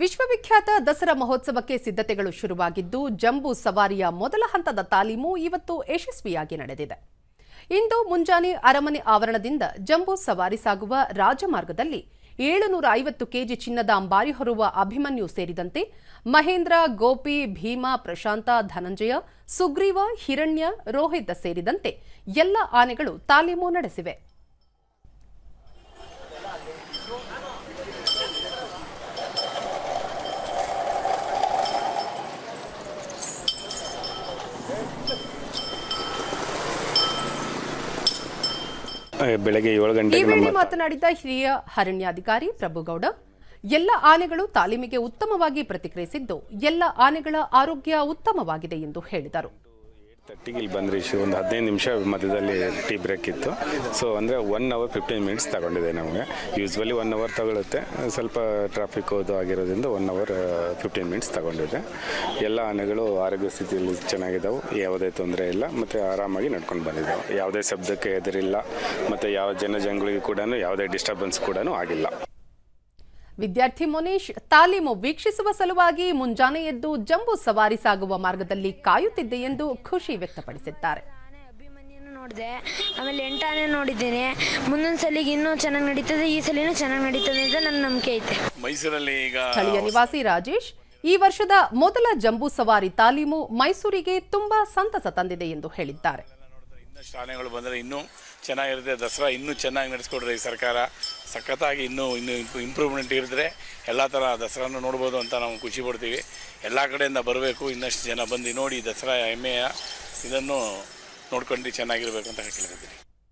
ವಿಶ್ವವಿಖ್ಯಾತ ದಸರಾ ಮಹೋತ್ಸವಕ್ಕೆ ಸಿದ್ಧತೆಗಳು ಶುರುವಾಗಿದ್ದು, ಜಂಬೂ ಸವಾರಿಯ ಮೊದಲ ಹಂತದ ತಾಲೀಮು ಇವತ್ತು ಯಶಸ್ವಿಯಾಗಿ ನಡೆದಿದೆ. ಇಂದು ಮುಂಜಾನೆ ಅರಮನೆ ಆವರಣದಿಂದ ಜಂಬೂ ಸವಾರಿ ಸಾಗುವ ರಾಜಮಾರ್ಗದಲ್ಲಿ ಏಳುನೂರ ಐವತ್ತು ಕೆಜಿ ಚಿನ್ನದ ಅಂಬಾರಿ ಹೊರುವ ಅಭಿಮನ್ಯು ಸೇರಿದಂತೆ ಮಹೇಂದ್ರ, ಗೋಪಿ, ಭೀಮಾ, ಪ್ರಶಾಂತ, ಧನಂಜಯ, ಸುಗ್ರೀವ, ಹಿರಣ್ಯ, ರೋಹಿತ್ ಸೇರಿದಂತೆ ಎಲ್ಲ ಆನೆಗಳು ತಾಲೀಮು ನಡೆಸಿವೆ. ಬೆಳಗ್ಗೆ ಏಳು ಈ ಗಂಟೆಗೆ ವೇಳೆ ಮಾತನಾಡಿದ ಹಿರಿಯ ಅರಣ್ಯಾಧಿಕಾರಿ ಪ್ರಭುಗೌಡ ಎಲ್ಲ ಆನೆಗಳು ತಾಲೀಮಿಗೆ ಉತ್ತಮವಾಗಿ ಪ್ರತಿಕ್ರಿಯಿಸಿದ್ದು ಎಲ್ಲ ಆನೆಗಳ ಆರೋಗ್ಯ ಉತ್ತಮವಾಗಿದೆ ಎಂದು ಹೇಳಿದರು. ತರ್ಟಿಗೆ ಇಲ್ಲಿ ಬಂದ್ರಿ ಶಿ, ಒಂದು ಹದಿನೈದು ನಿಮಿಷ ಮಧ್ಯದಲ್ಲಿ ಟೀ ಬ್ರೇಕ್ ಇತ್ತು. ಸೊ ಅಂದರೆ ಒನ್ ಅವರ್ ಫಿಫ್ಟೀನ್ ಮಿನಿಟ್ಸ್ ತಗೊಂಡಿದೆ ನಮಗೆ. ಯೂಸ್ವಲಿ ಒನ್ ಅವರ್ ತಗೊಳುತ್ತೆ. ಸ್ವಲ್ಪ ಟ್ರಾಫಿಕ್ ಅದು ಆಗಿರೋದ್ರಿಂದ ಒನ್ ಅವರ್ ಫಿಫ್ಟೀನ್ ಮಿನಿಟ್ಸ್ ತಗೊಂಡಿದೆ. ಎಲ್ಲ ಆನೆಗಳು ಆರೋಗ್ಯ ಸ್ಥಿತಿಯಲ್ಲಿ ಚೆನ್ನಾಗಿದ್ದಾವೆ ಯಾವುದೇ ತೊಂದರೆ ಇಲ್ಲ. ಮತ್ತು ಆರಾಮಾಗಿ ನಡ್ಕೊಂಡು ಬಂದಿದ್ದಾವೆ ಯಾವುದೇ ಶಬ್ದಕ್ಕೆ ಎದುರಿಲ್ಲ. ಮತ್ತು ಯಾವ ಜನಜಂಗಳಿಗೆ ಕೂಡ ಯಾವುದೇ ಡಿಸ್ಟರ್ಬೆನ್ಸ್ ಕೂಡ ಆಗಿಲ್ಲ. ವಿದ್ಯಾರ್ಥಿ ಮುನೀಶ್ ತಾಲೀಮು ವೀಕ್ಷಿಸುವ ಸಲುವಾಗಿ ಮುಂಜಾನೆ ಎದ್ದು ಜಂಬೂ ಸವಾರಿ ಸಾಗುವ ಮಾರ್ಗದಲ್ಲಿ ಕಾಯುತ್ತಿದ್ದೆ ಎಂದು ಖುಷಿ ವ್ಯಕ್ತಪಡಿಸಿದ್ದಾರೆ. ನೋಡಿದೆ ಆಮೇಲೆ ಎಂಟಾನೆ ನೋಡಿದ್ದೀನಿ. ಮುಂದೊಂದು ಸಲಿಗೆ ಇನ್ನೂ ಚೆನ್ನಾಗಿ ನಡೀತದೆ ಈ ಸಲಿನೂ ಚೆನ್ನಾಗಿ ನಡೀತದೆ ಅಂತ ನನ್ನ ನಂಬಿಕೆ ಐತೆ. ಮೈಸೂರಲ್ಲಿ ಈಗ ಸ್ಥಳೀಯ ನಿವಾಸಿ ರಾಜೇಶ್ ಈ ವರ್ಷದ ಮೊದಲ ಜಂಬೂ ಸವಾರಿ ತಾಲೀಮು ಮೈಸೂರಿಗೆ ತುಂಬಾ ಸಂತಸ ತಂದಿದೆ ಎಂದು ಹೇಳಿದ್ದಾರೆ. ಇನ್ನಷ್ಟು ಆನೆಗಳು ಬಂದರೆ ಇನ್ನೂ ಚೆನ್ನಾಗಿರುತ್ತೆ. ದಸರಾ ಇನ್ನೂ ಚೆನ್ನಾಗಿ ನಡೆಸ್ಕೊಡ್ರಿ ಈ ಸರ್ಕಾರ. ಸಖತ್ತಾಗಿ ಇನ್ನೂ ಇನ್ನೂ ಇಂಪ್ರೂವ್ಮೆಂಟ್ ಇರಿದ್ರೆ ಎಲ್ಲ ಥರ ದಸರಾನು ನೋಡ್ಬೋದು ಅಂತ ನಾವು ಖುಷಿ ಪಡ್ತೀವಿ. ಎಲ್ಲ ಕಡೆಯಿಂದ ಬರಬೇಕು. ಇನ್ನಷ್ಟು ಜನ ಬಂದು ನೋಡಿ ದಸರಾ ಹೆಮ್ಮೆಯ ಇದನ್ನು ನೋಡ್ಕೊಂಡು ಚೆನ್ನಾಗಿರ್ಬೇಕು ಅಂತ ಕೇಳ್ಕೊತೀನಿ